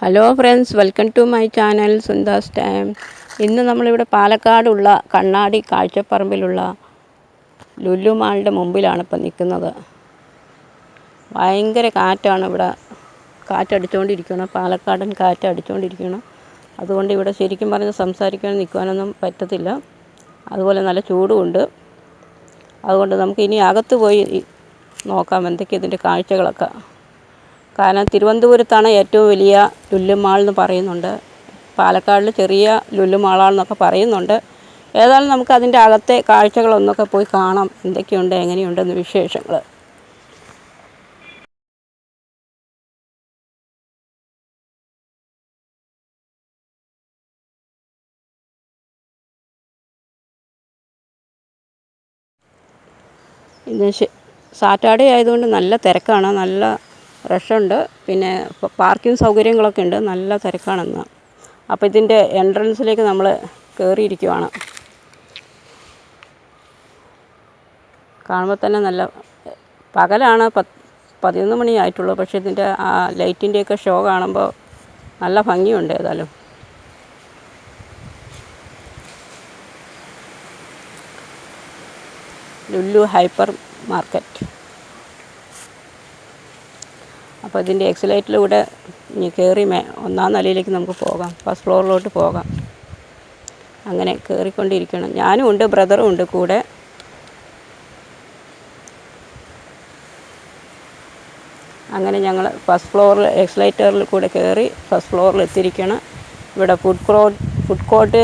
Hello friends welcome to my channel Sundas time ഇന്ന് നമ്മളിവിടെ പാലക്കാടുള്ള കണ്ണാടി കാഴ്ചപ്പറമ്പിലുള്ള ലുല്ലുമാളുടെ മുമ്പിലാണ് ഇപ്പം നിൽക്കുന്നത്. ഭയങ്കര കാറ്റാണ് ഇവിടെ. കാറ്റടിച്ചുകൊണ്ടിരിക്കണം പാലക്കാടൻ കാറ്റടിച്ചുകൊണ്ടിരിക്കണം അതുകൊണ്ട് ഇവിടെ ശരിക്കും പറഞ്ഞ് സംസാരിക്കാൻ നിൽക്കാനൊന്നും പറ്റത്തില്ല. അതുപോലെ നല്ല ചൂടുമുണ്ട്. അതുകൊണ്ട് നമുക്ക് ഇനി അകത്ത് പോയി നോക്കാം എന്തൊക്കെയാണ് ഇതിന്റെ കാഴ്ചകളൊക്കെ. കാരണം തിരുവനന്തപുരത്താണ് ഏറ്റവും വലിയ ലുലു മാൾ എന്ന് പറയുന്നുണ്ട്. പാലക്കാടിൽ ചെറിയ ലുലു മാളാണെന്നൊക്കെ പറയുന്നുണ്ട്. ഏതായാലും നമുക്ക് അതിന്റെ അകത്തെ കാഴ്ചകളൊന്നൊക്കെ പോയി കാണാം. എന്തൊക്കെയുണ്ട് എങ്ങനെയുണ്ടെന്ന് വിശേഷങ്ങൾ ഇന്ന് സാറ്റർഡേ ആയതുകൊണ്ട് നല്ല തിരക്കാണ്. നല്ല റഷുണ്ട് പിന്നെ പാർക്കിംഗ് സൗകര്യങ്ങളൊക്കെ ഉണ്ട്. നല്ല തിരക്കാണെന്ന്. അപ്പോൾ ഇതിന്റെ എൻട്രൻസിലേക്ക് നമ്മൾ കയറിയിരിക്കുവാണ് കാണുമ്പോൾ തന്നെ നല്ല പകലാണ് പത്ത് പതിനൊന്ന് മണിയായിട്ടുള്ളൂ പക്ഷേ ഇതിന്റെ ആ ലൈറ്റിന്റെയൊക്കെ ഷോ കാണുമ്പോൾ നല്ല ഭംഗിയുണ്ട് ഏതായാലും. Lulu hypermarket. അപ്പോൾ ഇതിന്റെ എക്സലേറ്ററിലൂടെ ഇനി കയറി മേ ഒന്നാം നിലയിലേക്ക് നമുക്ക് പോകാം. ഫസ്റ്റ് ഫ്ലോറിലോട്ട് പോകാം. അങ്ങനെ കയറിക്കൊണ്ടിരിക്കണം. ഞാനും ഉണ്ട് ബ്രദറും ഉണ്ട് കൂടെ. അങ്ങനെ ഞങ്ങൾ ഫസ്റ്റ് ഫ്ലോറിൽ എക്സലേറ്ററിൽ കൂടെ കയറി ഫസ്റ്റ് ഫ്ലോറിൽ എത്തിയിരിക്കണം. ഇവിടെ ഫുഡ് കോർട്ട് ഫുഡ് കോർട്ട്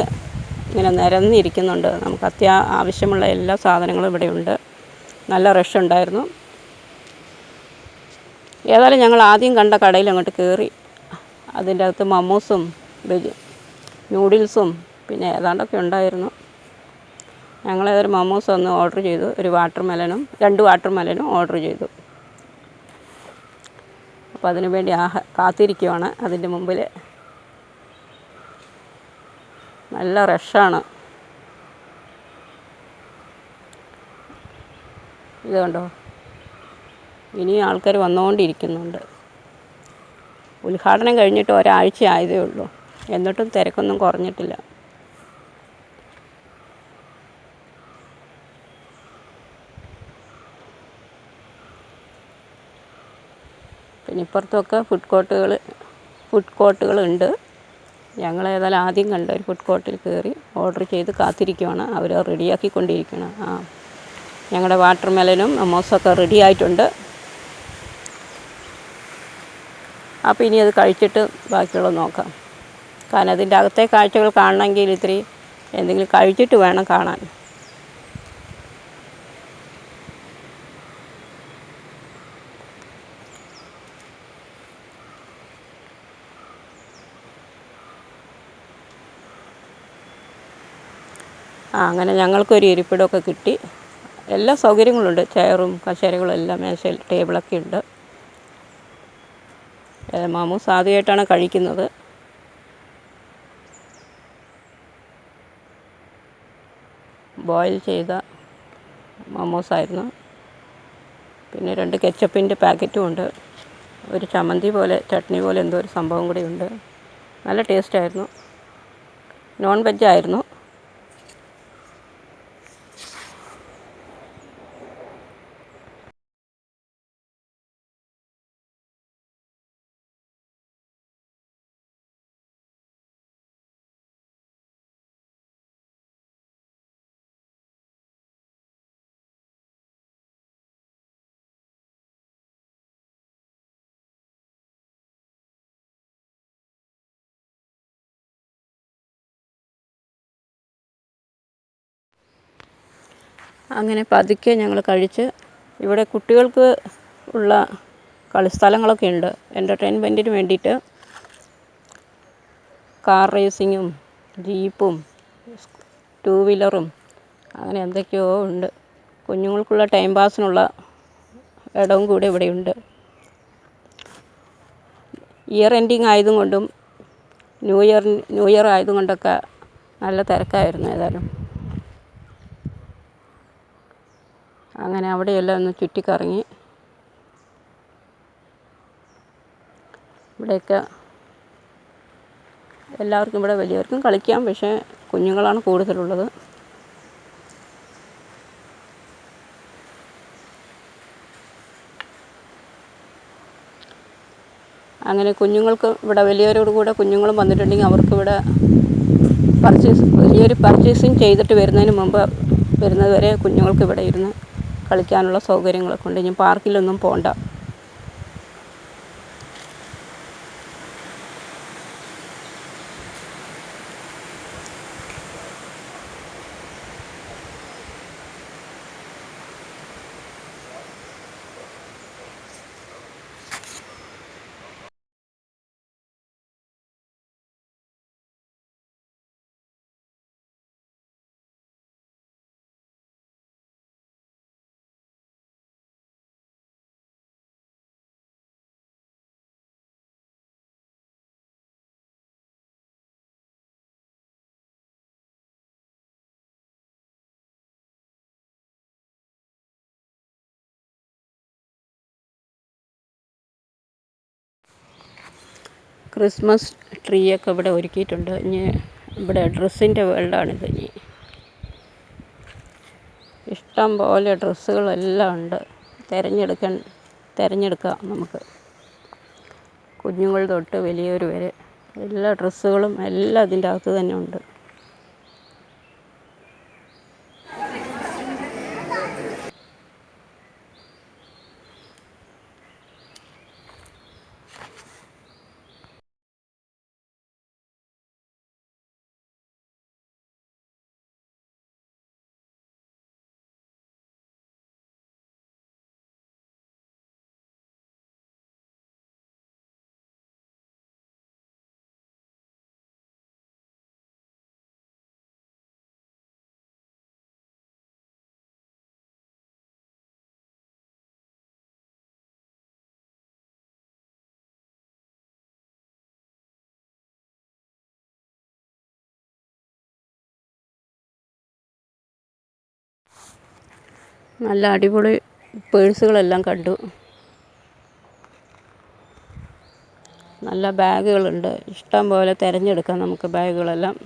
ഇങ്ങനെ നിരന്നിരിക്കുന്നുണ്ട്. നമുക്ക് അത്യാ ആവശ്യമുള്ള എല്ലാ സാധനങ്ങളും ഇവിടെ ഉണ്ട്. നല്ല റഷ് ഉണ്ടായിരുന്നു. ഏതായാലും ഞങ്ങൾ ആദ്യം കണ്ട കടയിൽ അങ്ങോട്ട് കയറി. അതിന്റെ അകത്ത് മമ്മൂസും വെജ് നൂഡിൽസും പിന്നെ ഏതാണ്ടൊക്കെ ഉണ്ടായിരുന്നു. ഞങ്ങൾ ഏതൊരു മമ്മൂസ് ഒന്ന് ഓർഡർ ചെയ്തു. ഒരു വാട്ടർ മെലനും രണ്ട് വാട്ടർ മെലനും ഓർഡർ ചെയ്തു. അപ്പോൾ അതിനു വേണ്ടി ആഹ കാത്തിരിക്കുവാണ് അതിന്റെ മുമ്പിൽ. നല്ല റഷാണ്. ഇത് കണ്ടോ? ഇനിയും ആൾക്കാർ വന്നുകൊണ്ടിരിക്കുന്നുണ്ട് ഉദ്ഘാടനം കഴിഞ്ഞിട്ട് ഒരാഴ്ച ആയതേ ഉള്ളൂ. എന്നിട്ടും തിരക്കൊന്നും കുറഞ്ഞിട്ടില്ല. പിന്നെ ഇപ്പുറത്തൊക്കെ ഫുഡ് കോർട്ടുകൾ ഫുഡ് കോർട്ടുകൾ ഉണ്ട്. ഞങ്ങൾ ഏതായാലും ആദ്യം കണ്ട ഒരു ഫുഡ് കോർട്ടിൽ കയറി ഓർഡർ ചെയ്ത് കാത്തിരിക്കുവാണ്. അവർ റെഡിയാക്കിക്കൊണ്ടിരിക്കുകയാണ് ആ ഞങ്ങളുടെ വാട്ടർ മെലനും മൊമോസൊക്കെ റെഡി ആയിട്ടുണ്ട്. അപ്പോൾ ഇനി അത് കഴിച്ചിട്ട് ബാക്കിയുള്ളത് നോക്കാം. കാരണം അതിന്റെ അകത്തെ കാഴ്ചകൾ കാണണമെങ്കിൽ ഇത്തിരി എന്തെങ്കിലും കഴിച്ചിട്ട് വേണം കാണാൻ. ആ അങ്ങനെ ഞങ്ങൾക്കൊരു ഇരിപ്പിടമൊക്കെ കിട്ടി. എല്ലാ സൗകര്യങ്ങളുണ്ട്. ചെയറും കസേരകളും എല്ലാം മേശയിൽ ടേബിളൊക്കെ ഉണ്ട്. മാമൂസ് ആദ്യമായിട്ടാണ് കഴിക്കുന്നത്. ബോയിൽ ചെയ്ത മമോസായിരുന്നു. പിന്നെ രണ്ട് കെച്ചപ്പിന്റെ പാക്കറ്റും ഉണ്ട്. ഒരു ചമ്മന്തി പോലെ ചട്നി പോലെ എന്തോ ഒരു സംഭവം കൂടി ഉണ്ട്. നല്ല ടേസ്റ്റായിരുന്നു നോൺ വെജ് അങ്ങനെ പതുക്കെ ഞങ്ങൾ കഴിച്ച് ഇവിടെ കുട്ടികൾക്ക് ഉള്ള കളിസ്ഥലങ്ങളൊക്കെ ഉണ്ട്. എന്റർടൈൻമെന്റിന് വേണ്ടിയിട്ട് കാർ റേസിങ്ങും ജീപ്പും ടൂ വീലറും അങ്ങനെ എന്തൊക്കെയോ ഉണ്ട്. കുഞ്ഞുങ്ങൾക്കുള്ള ടൈം പാസിനുള്ള ഇടവും കൂടെ ഇവിടെയുണ്ട് ഇയർ എൻഡിങ് ആയതും കൊണ്ടും ന്യൂ ഇയർ ന്യൂ ഇയർ ആയതുകൊണ്ടൊക്കെ നല്ല തിരക്കായിരുന്നു ഏതായാലും. അങ്ങനെ അവിടെയെല്ലാം ഒന്ന് ചുറ്റിക്കറങ്ങി. ഇവിടെയൊക്കെ എല്ലാവർക്കും ഇവിടെ വലിയവർക്കും കളിക്കാം പക്ഷേ കുഞ്ഞുങ്ങളാണ് കൂടുതലുള്ളത്. അങ്ങനെ കുഞ്ഞുങ്ങൾക്ക് ഇവിടെ വലിയവരോട് കൂടെ കുഞ്ഞുങ്ങളും വന്നിട്ടുണ്ടെങ്കിൽ അവർക്കിവിടെ പർച്ചേസ് വലിയൊരു പർച്ചേസിങ് ചെയ്തിട്ട് വരുന്നതിന് മുമ്പ് വരുന്നത് വരെ കുഞ്ഞുങ്ങൾക്ക് ഇവിടെ ഇരുന്ന് കളിക്കാനുള്ള സൗകര്യങ്ങളൊക്കെ ഉണ്ട്. ഇനി പാർക്കിലൊന്നും പോകണ്ട ക്രിസ്മസ് ട്രീ ഒക്കെ ഇവിടെ ഒരുക്കിയിട്ടുണ്ട്. ഇനി ഇവിടെ ഡ്രസ്സിന്റെ വേൾഡാണിത്. ഇനി ഇഷ്ടം പോലെ ഡ്രസ്സുകളെല്ലാം ഉണ്ട്. തിരഞ്ഞെടുക്കാൻ തിരഞ്ഞെടുക്കാം നമുക്ക്. കുഞ്ഞുങ്ങൾ തൊട്ട് വലിയവർ വരെ എല്ലാ ഡ്രസ്സുകളും എല്ലാം അതിന്റെ അകത്ത് തന്നെ ഉണ്ട്. നല്ല അടിപൊളി പേഴ്സുകളെല്ലാം കണ്ടു. നല്ല ബാഗുകളുണ്ട്. ഇഷ്ടം പോലെ തിരഞ്ഞെടുക്കാം നമുക്ക് ബാഗുകളെല്ലാം.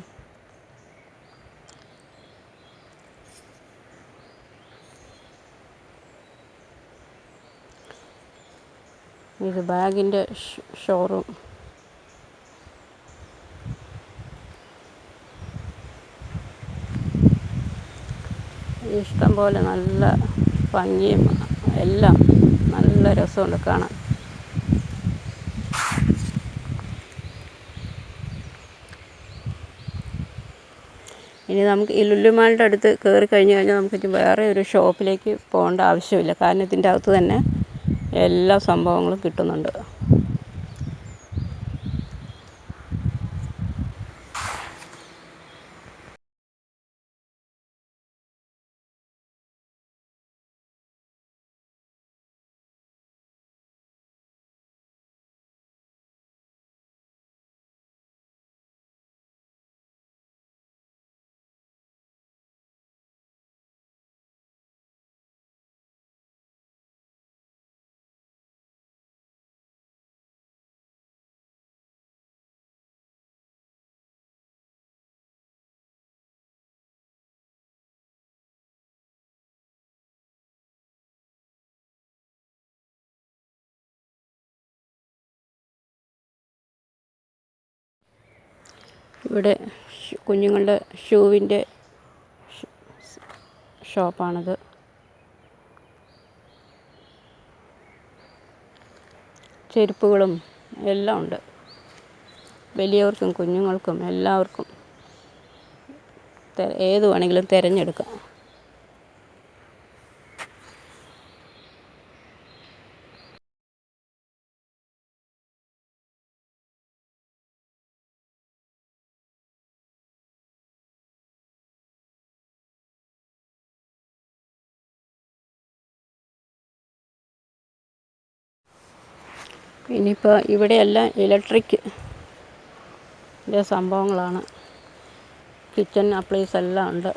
ഇത് ബാഗിന്റെ ഷോറൂം. ഇഷ്ടം പോലെ നല്ല ഭംഗിയും എല്ലാം നല്ല രസമുണ്ട് കാണാൻ. ഇനി നമുക്ക് ഈ ലുല്ലുമാളുടെ അടുത്ത് കയറി കഴിഞ്ഞ് കഴിഞ്ഞാൽ നമുക്ക് വേറെ ഒരു ഷോപ്പിലേക്ക് പോകേണ്ട ആവശ്യമില്ല. കാരണം ഇതിന്റെ അകത്ത് തന്നെ എല്ലാ സംഭവങ്ങളും കിട്ടുന്നുണ്ട്. ഇവിടെ കുഞ്ഞുങ്ങളുടെ ഷൂവിന്റെ ഷോപ്പാണിത്. ചെരുപ്പുകളും എല്ലാം ഉണ്ട്. വലിയവർക്കും കുഞ്ഞുങ്ങൾക്കും എല്ലാവർക്കും ഏത് വേണമെങ്കിലും തിരഞ്ഞെടുക്കാം. ഇനിയിപ്പോൾ ഇവിടെയെല്ലാം ഇലക്ട്രിക് ന്റെ സംഭവങ്ങളാണ്. കിച്ചൺ അപ്ലൈസ് എല്ലാം ഉണ്ട്.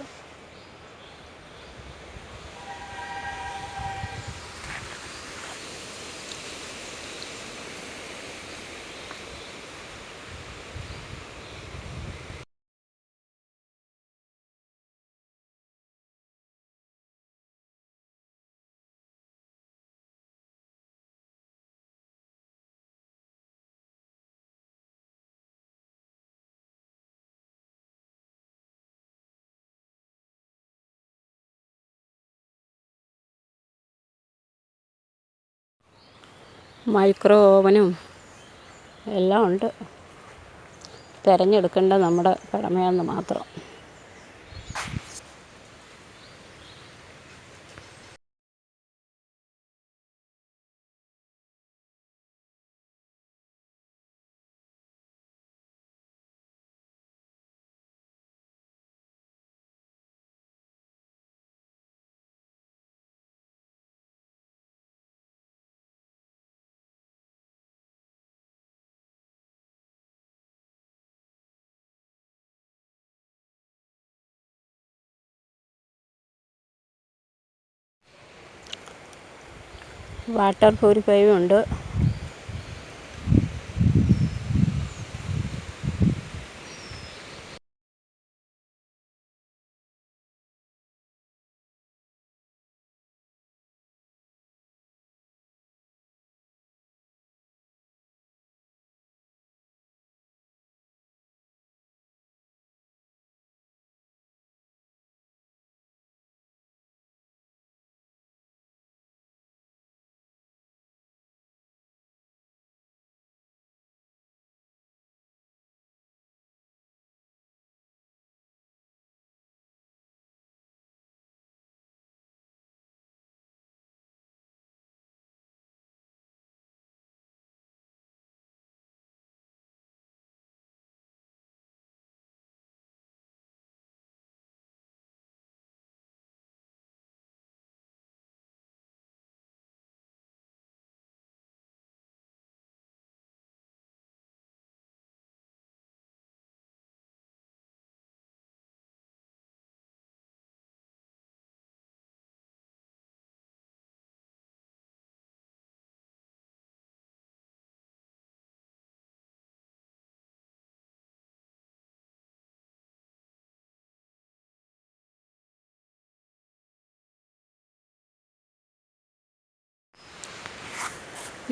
മൈക്രോ ഓവനും എല്ലാം ഉണ്ട്. തിരഞ്ഞെടുക്കേണ്ടത് നമ്മുടെ കടമയാണെന്ന് മാത്രം. വാട്ടർ പ്യൂരിഫൈയും ഉണ്ട്.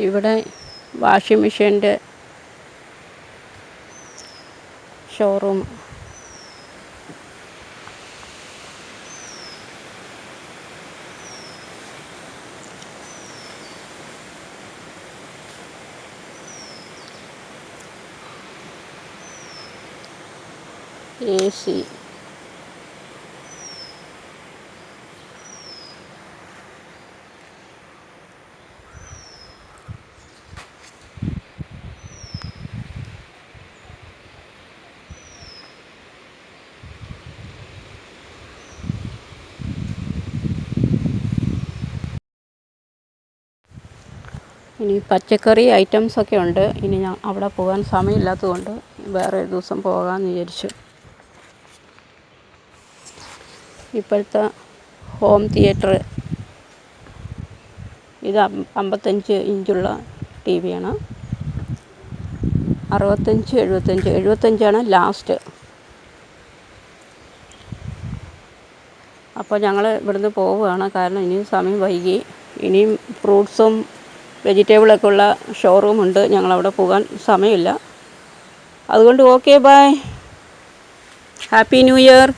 ഇവിടെ വാഷിംഗ് മെഷീന്റെ ഷോറൂം. A C. ഇനി പച്ചക്കറി ഐറ്റംസൊക്കെ ഉണ്ട്. ഇനി ഞാൻ അവിടെ പോകാൻ സമയമില്ലാത്തതുകൊണ്ട് വേറെ ഒരു ദിവസം പോകാമെന്ന് വിചാരിച്ചു. ഇപ്പോഴത്തെ ഹോം തിയേറ്റർ ഇത് അമ്പത്തഞ്ച് ഇഞ്ചുള്ള ടി വിയാണ് അറുപത്തഞ്ച് എഴുപത്തഞ്ച് എഴുപത്തഞ്ചാണ് ലാസ്റ്റ് അപ്പോൾ ഞങ്ങൾ ഇവിടുന്ന് പോവുകയാണ്. കാരണം ഇനിയും സമയം വൈകി. ഇനിയും ഫ്രൂട്ട്സും വെജിറ്റബിളൊക്കെ ഉള്ള ഷോറൂമുണ്ട്. ഞങ്ങളവിടെ പോകാൻ സമയമില്ല. അതുകൊണ്ട് okay bye. Happy new year.